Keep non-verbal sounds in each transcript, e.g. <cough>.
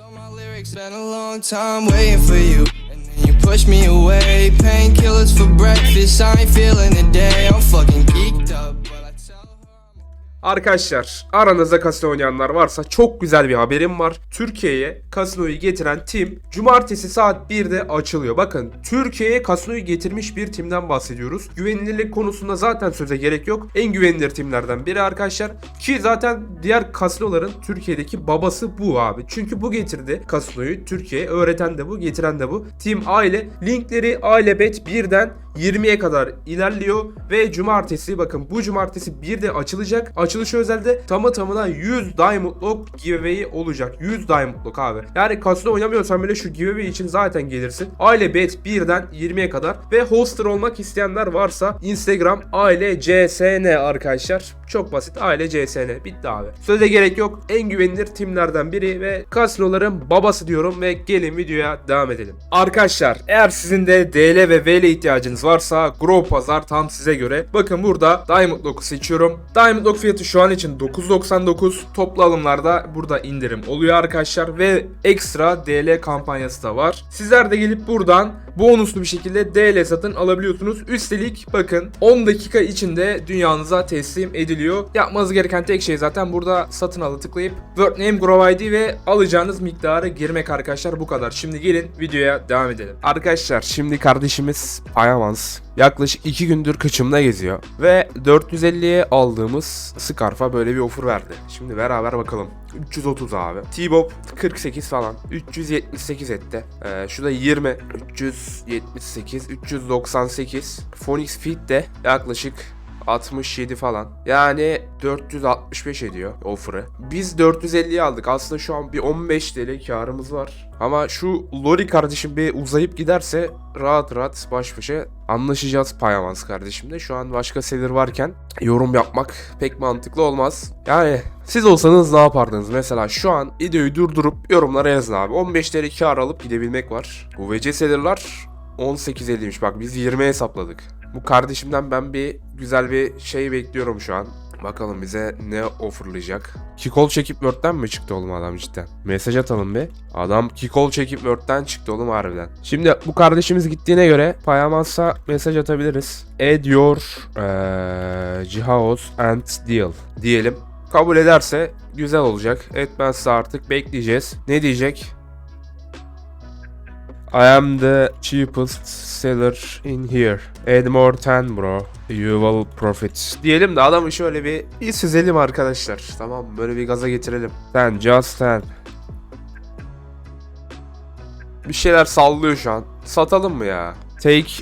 So my lyrics been a long time waiting for you. And then you push me away. Painkillers for breakfast. I ain't feeling the day. I'm fucking geeked up. Arkadaşlar aranızda kasino oynayanlar varsa çok güzel bir haberim var. Türkiye'ye kasinoyu getiren tim cumartesi saat 1'de açılıyor. Bakın Türkiye'ye kasinoyu getirmiş bir timden bahsediyoruz. Güvenilirlik konusunda zaten söze gerek yok. En güvenilir timlerden biri arkadaşlar. Ki zaten diğer kasinoların Türkiye'deki babası bu abi. Çünkü bu getirdi kasinoyu Türkiye'ye. Öğreten de bu, getiren de bu. Tim Aile. Linkleri Ailebet 1'den 20'ye kadar ilerliyor ve cumartesi bakın bu cumartesi 1'de açılacak. Açılışı özelde tamı tamına 100 Diamond Lock giveaway olacak. 100 Diamond Lock abi. Yani kasino oynamıyorsan bile şu giveaway için zaten gelirsin. Aile Bet 1'den 20'ye kadar ve hoster olmak isteyenler varsa Instagram aile CSN arkadaşlar. Çok basit aile CSN bitti abi. Söze gerek yok. En güvenilir timlerden biri ve kasinoların babası diyorum ve gelin videoya devam edelim. Arkadaşlar eğer sizin de DL ve VL ihtiyacınız varsa Grow Pazar tam size göre. Bakın burada Diamond Lock'u seçiyorum. Diamond Lock fiyatı şu an için 9.99. Toplu alımlarda burada indirim oluyor arkadaşlar ve ekstra DL kampanyası da var. Sizler de gelip buradan bonuslu bir şekilde DL satın alabiliyorsunuz. Üstelik bakın 10 dakika içinde dünyanıza teslim ediliyor. Yapmanız gereken tek şey zaten burada satın alı tıklayıp Word Name Grow ID ve alacağınız miktarı girmek arkadaşlar bu kadar. Şimdi gelin videoya devam edelim. Arkadaşlar şimdi kardeşimiz Ayamans yaklaşık 2 gündür kıçımda geziyor ve 450'ye aldığımız Scarf'a böyle bir offer verdi. Şimdi beraber bakalım. 330 abi. T-Bob 48 falan. 378 etti. Ee, şu da 20. 378. 398. Phoenix Fit de yaklaşık 67 falan. Yani 465 ediyor offer'ı. Biz 450'ye aldık. Aslında şu an bir 15 TL karımız var. Ama şu Lori kardeşim bir uzayıp giderse rahat rahat baş başa anlaşacağız Payamans kardeşimle. Şu an başka seller varken yorum yapmak pek mantıklı olmaz. Yani siz olsanız ne yapardınız? Mesela şu an videoyu durdurup yorumlara yazın abi. 15 TL kar alıp gidebilmek var. UVC seller'lar 18.50'ymiş. Bak biz 20 hesapladık. Bu kardeşimden ben bir güzel bir şey bekliyorum şu an. Bakalım bize ne offerlayacak. Kikol çekip Word'den mi çıktı oğlum adam cidden? Mesaj atalım bir. Adam kikol çekip Word'den çıktı oğlum harbiden. Şimdi bu kardeşimiz gittiğine göre Payamans'a mesaj atabiliriz. Add your Cihaos and deal diyelim. Kabul ederse güzel olacak. Etmezse artık bekleyeceğiz. Ne diyecek? I am the cheapest seller in here. Add more 10 bro. You will profit. Diyelim de adamı şöyle bir, bir süzelim arkadaşlar. Tamam? Böyle bir gaza getirelim. Sen just sen. Bir şeyler sallıyor şu an. Satalım mı ya? Take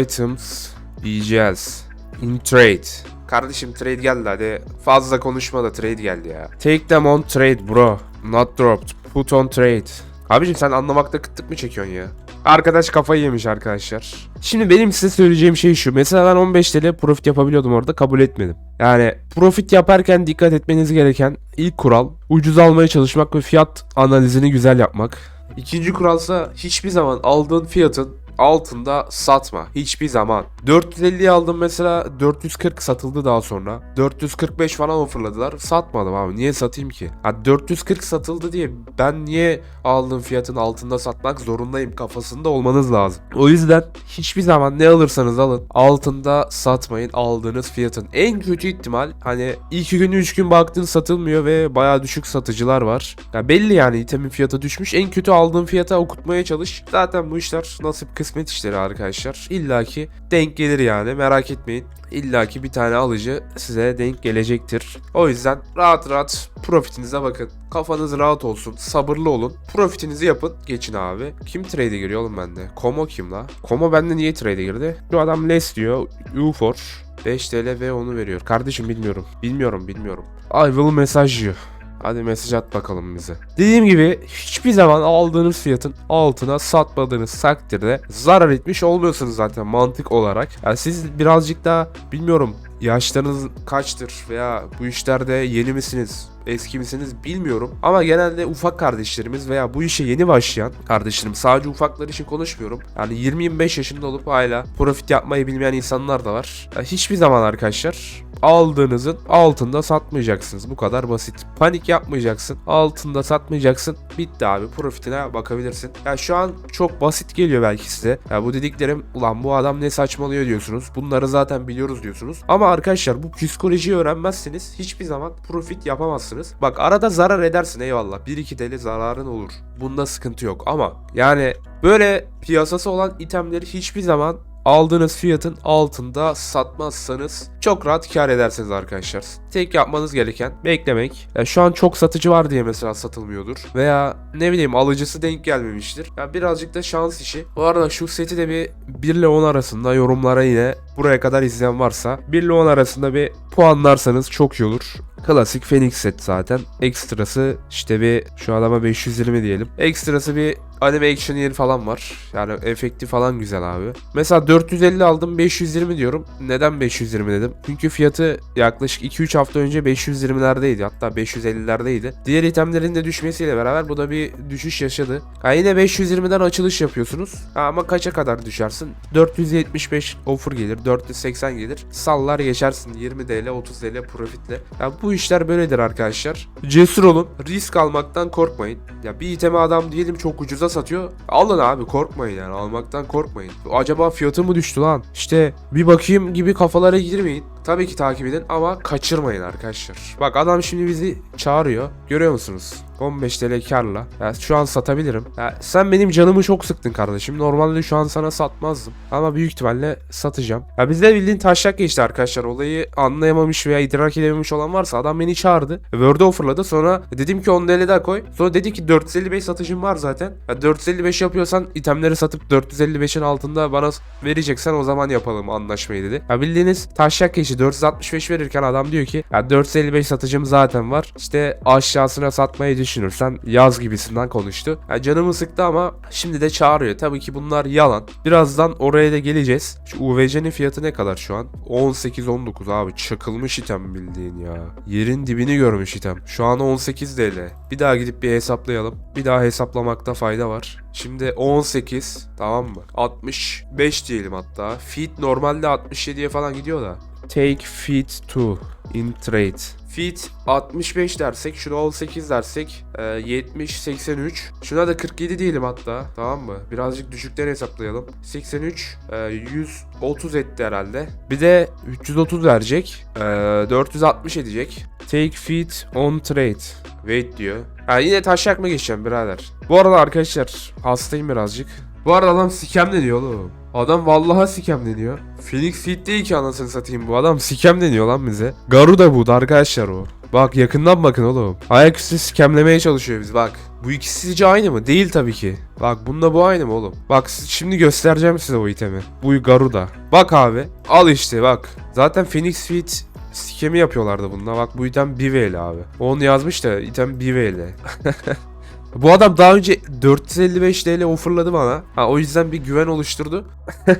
items diyeceğiz. In trade. Kardeşim trade geldi hadi. Fazla konuşma da trade geldi ya. Take them on trade bro. Not dropped. Put on trade. Abicim sen anlamakta kıtlık mı çekiyorsun ya? Arkadaş kafayı yemiş arkadaşlar. Şimdi benim size söyleyeceğim şey şu. Mesela ben 15 TL profit yapabiliyordum orada kabul etmedim. Yani profit yaparken dikkat etmeniz gereken ilk kural ucuz almaya çalışmak ve fiyat analizini güzel yapmak. İkinci kuralsa hiçbir zaman aldığın fiyatın altında satma. Hiçbir zaman. 450'ye aldım mesela 440 satıldı daha sonra. 445 falan offerladılar. Satmadım abi. Niye satayım ki? Ha 440 satıldı diye ben niye aldığım fiyatın altında satmak zorundayım kafasında olmanız lazım. O yüzden hiçbir zaman ne alırsanız alın altında satmayın aldığınız fiyatın. En kötü ihtimal hani 2 gün 3 gün baktın satılmıyor ve baya düşük satıcılar var. Ya belli yani itemin fiyatı düşmüş. En kötü aldığın fiyata okutmaya çalış. Zaten bu işler nasip kısmet işleri arkadaşlar. İlla ki denk gelir yani merak etmeyin. İlla ki bir tane alıcı size denk gelecektir. O yüzden rahat rahat profitinize bakın. Kafanız rahat olsun. Sabırlı olun. Profitinizi yapın. Geçin abi. Kim trade'e giriyor oğlum bende? Komo kim la? Komo bende niye trade'e girdi? Şu adam less diyor. U4. 5 TL ve onu veriyor. Kardeşim bilmiyorum. Bilmiyorum bilmiyorum. I will message you. Hadi mesaj at bakalım bize. Dediğim gibi hiçbir zaman aldığınız fiyatın altına satmadığınız takdirde zarar etmiş olmuyorsunuz zaten mantık olarak. Yani siz birazcık daha bilmiyorum yaşlarınız kaçtır veya bu işlerde yeni misiniz? Eski misiniz bilmiyorum. Ama genelde ufak kardeşlerimiz veya bu işe yeni başlayan kardeşlerim sadece ufaklar için konuşmuyorum. Yani 20-25 yaşında olup hala profit yapmayı bilmeyen insanlar da var. Ya hiçbir zaman arkadaşlar aldığınızın altında satmayacaksınız. Bu kadar basit. Panik yapmayacaksın. Altında satmayacaksın. Bitti abi. Profitine bakabilirsin. Ya şu an çok basit geliyor belki size. Ya bu dediklerim ulan bu adam ne saçmalıyor diyorsunuz. Bunları zaten biliyoruz diyorsunuz. Ama arkadaşlar bu psikolojiyi öğrenmezseniz hiçbir zaman profit yapamazsınız. Bak arada zarar edersin eyvallah. 1-2 TL zararın olur. Bunda sıkıntı yok ama yani böyle piyasası olan itemleri hiçbir zaman aldığınız fiyatın altında satmazsanız çok rahat kar edersiniz arkadaşlar. Tek yapmanız gereken beklemek. Ya şu an çok satıcı var diye mesela satılmıyordur. Veya ne bileyim alıcısı denk gelmemiştir. Ya birazcık da şans işi. Bu arada şu seti de bir 1 ile 10 arasında yorumlara yine buraya kadar izleyen varsa 1 ile 10 arasında bir puanlarsanız çok iyi olur. Klasik Phoenix set zaten. Ekstrası işte bir şu adama 520 diyelim. Ekstrası bir anime action yeri falan var. Yani efekti falan güzel abi. Mesela 450 aldım 520 diyorum. Neden 520 dedim? Çünkü fiyatı yaklaşık 2-3 hafta önce 520'lerdeydi. Hatta 550'lerdeydi. Diğer itemlerin de düşmesiyle beraber bu da bir düşüş yaşadı. Ha yine 520'den açılış yapıyorsunuz. Ha, ama kaça kadar düşersin? 475 offer gelir. 480 gelir. Sallar geçersin 20 TL 30 TL profitle. Ya bu işler böyledir arkadaşlar. Cesur olun. Risk almaktan korkmayın. Ya bir itemi adam diyelim çok ucuza satıyor. Alın abi korkmayın yani almaktan korkmayın. Acaba fiyatı mı düştü lan? İşte bir bakayım gibi kafalara girmeyin. sulit Tabii ki takip edin ama kaçırmayın arkadaşlar. Bak adam şimdi bizi çağırıyor. Görüyor musunuz? 15 TL karla. Ya şu an satabilirim. Ya sen benim canımı çok sıktın kardeşim. Normalde şu an sana satmazdım. Ama büyük ihtimalle satacağım. Ya bizde bildiğin taşak geçti arkadaşlar. Olayı anlayamamış veya idrak edememiş olan varsa adam beni çağırdı. Word'e offerladı. Sonra dedim ki 10 TL daha koy. Sonra dedi ki 455 satışım var zaten. Ya 455 yapıyorsan itemleri satıp 455'in altında bana vereceksen o zaman yapalım anlaşmayı dedi. Ya bildiğiniz taşak geçti. 465 verirken adam diyor ki ya 455 satıcım zaten var. İşte aşağısına satmayı düşünürsen yaz gibisinden konuştu. Ya canımı sıktı ama şimdi de çağırıyor. Tabii ki bunlar yalan. Birazdan oraya da geleceğiz. Şu UVC'nin fiyatı ne kadar şu an? 18-19 abi çakılmış item bildiğin ya. Yerin dibini görmüş item. Şu an 18 TL. Bir daha gidip bir hesaplayalım. Bir daha hesaplamakta fayda var. Şimdi 18 tamam mı? 65 diyelim hatta. Feet normalde 67'ye falan gidiyor da. Take feet 2 in trade. Feet 65 dersek, şuna 18 dersek, e, 70 83. Şuna da 47 diyelim hatta. Tamam mı? Birazcık düşükten hesaplayalım. 83 e, 130 etti herhalde. Bir de 330 verecek. E, 460 edecek. Take feet on trade. Wait diyor. Ha yine taşak mı geçeceğim birader? Bu arada arkadaşlar hastayım birazcık. Bu arada adam sikem deniyor oğlum. Adam vallahi sikem deniyor. Phoenix Feed değil ki anasını satayım bu adam sikem deniyor lan bize. Garuda bu da arkadaşlar o. Bak yakından bakın oğlum. Ayaküstü sikemlemeye çalışıyor biz bak. Bu ikisi sizce aynı mı? Değil tabii ki. Bak bununla bu aynı mı oğlum? Bak şimdi göstereceğim size o itemi. Bu Garuda. Bak abi. Al işte bak. Zaten Phoenix Feed sikemi yapıyorlardı bununla. Bak bu item 1VL abi. Onu yazmış da item 1VL. <laughs> Bu adam daha önce 455 TL offerladı bana. Ha, o yüzden bir güven oluşturdu. <laughs>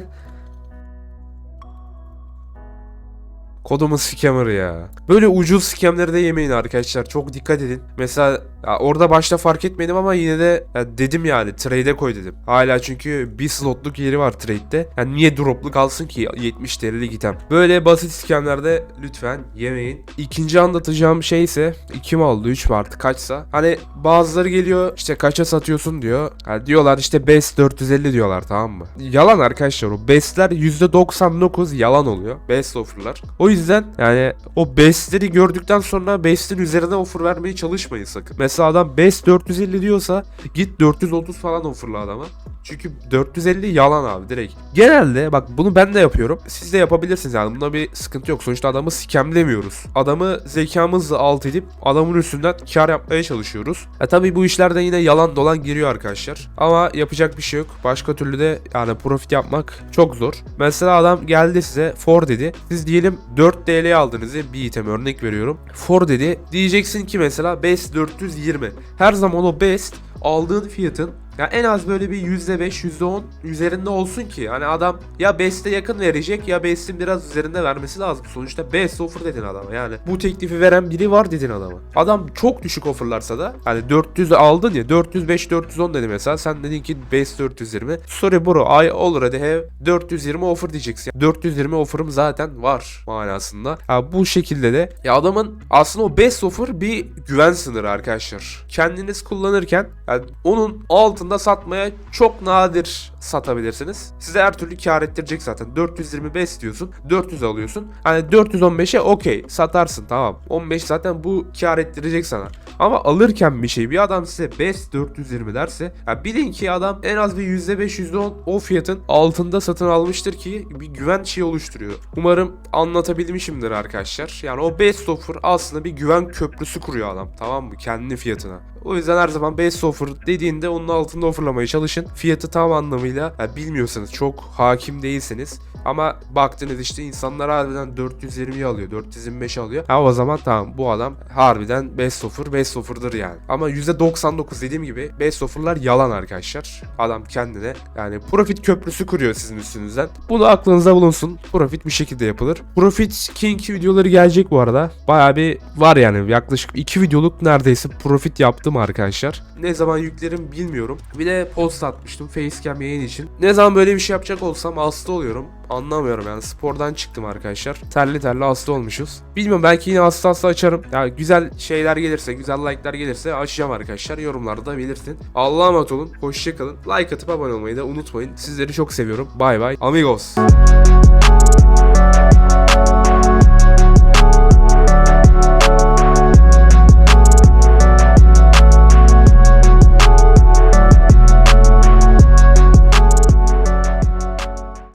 Kodumun scammer ya. Böyle ucuz scamleri de yemeyin arkadaşlar. Çok dikkat edin. Mesela ya orada başta fark etmedim ama yine de ya dedim yani trade'e koy dedim. Hala çünkü bir slotluk yeri var trade'de. Yani niye droplu kalsın ki 70 TL'lik item. Böyle basit scamlerde lütfen yemeyin. İkinci anlatacağım şey ise 2 mi oldu 3 mü artık kaçsa. Hani bazıları geliyor işte kaça satıyorsun diyor. Ha, diyorlar işte best 450 diyorlar tamam mı? Yalan arkadaşlar o bestler %99 yalan oluyor. Best offerlar. O yüzden yani o bestleri gördükten sonra bestin üzerine offer vermeye çalışmayın sakın. Mesela Mesela adam best 450 diyorsa git 430 falan offerla adama. Çünkü 450 yalan abi direkt. Genelde bak bunu ben de yapıyorum. Siz de yapabilirsiniz yani. Bunda bir sıkıntı yok. Sonuçta adamı sikemlemiyoruz. Adamı zekamızla alt edip adamın üstünden kar yapmaya çalışıyoruz. E tabi bu işlerde yine yalan dolan giriyor arkadaşlar. Ama yapacak bir şey yok. Başka türlü de yani profit yapmak çok zor. Mesela adam geldi size for dedi. Siz diyelim 4 TL aldınız. Bir item örnek veriyorum. For dedi. Diyeceksin ki mesela base 400 %20. Her zaman o best aldığın fiyatın ya en az böyle bir %5, %10 üzerinde olsun ki hani adam ya Best'e yakın verecek ya Best'in biraz üzerinde vermesi lazım. Sonuçta Best offer dedin adama yani. Bu teklifi veren biri var dedin adama. Adam çok düşük offerlarsa da hani 400 aldın ya 405 410 dedi mesela sen dedin ki Best 420. Sorry bro I already have 420 offer diyeceksin. 420 offer'ım zaten var manasında. Ha, bu şekilde de ya adamın aslında o best offer bir güven sınırı arkadaşlar. Kendiniz kullanırken yani onun altında satmaya çok nadir satabilirsiniz. Size her türlü kar ettirecek zaten. 425 diyorsun. 400 alıyorsun. Hani 415'e okey satarsın tamam. 15 zaten bu kar ettirecek sana. Ama alırken bir şey bir adam size best 420 derse ya bilin ki adam en az bir %5 %10 o fiyatın altında satın almıştır ki bir güven şeyi oluşturuyor. Umarım anlatabilmişimdir arkadaşlar. Yani o best offer aslında bir güven köprüsü kuruyor adam tamam mı kendi fiyatına. O yüzden her zaman best offer dediğinde onun altında offerlamaya çalışın. Fiyatı tam anlamıyla ya bilmiyorsanız çok hakim değilseniz ama baktınız işte insanlar harbiden 420'yi alıyor 425 alıyor. Ha o zaman tamam bu adam harbiden best offer best offer'dır yani. Ama %99 dediğim gibi best offer'lar yalan arkadaşlar. Adam kendine yani profit köprüsü kuruyor sizin üstünüzden. Bunu aklınızda bulunsun. Profit bir şekilde yapılır. Profit King videoları gelecek bu arada. Bayağı bir var yani yaklaşık 2 videoluk neredeyse profit yaptım arkadaşlar. Ne zaman yüklerim bilmiyorum. Bir de post atmıştım facecam yayın için. Ne zaman böyle bir şey yapacak olsam hasta oluyorum. Anlamıyorum yani spordan çıktım arkadaşlar. Terli terli hasta olmuşuz. Bilmiyorum belki yine hasta hasta açarım. Ya güzel şeyler gelirse, güzel like'lar gelirse açacağım arkadaşlar. Yorumlarda da belirtin. Allah'a emanet olun. Hoşçakalın. Like atıp abone olmayı da unutmayın. Sizleri çok seviyorum. Bay bay. Amigos.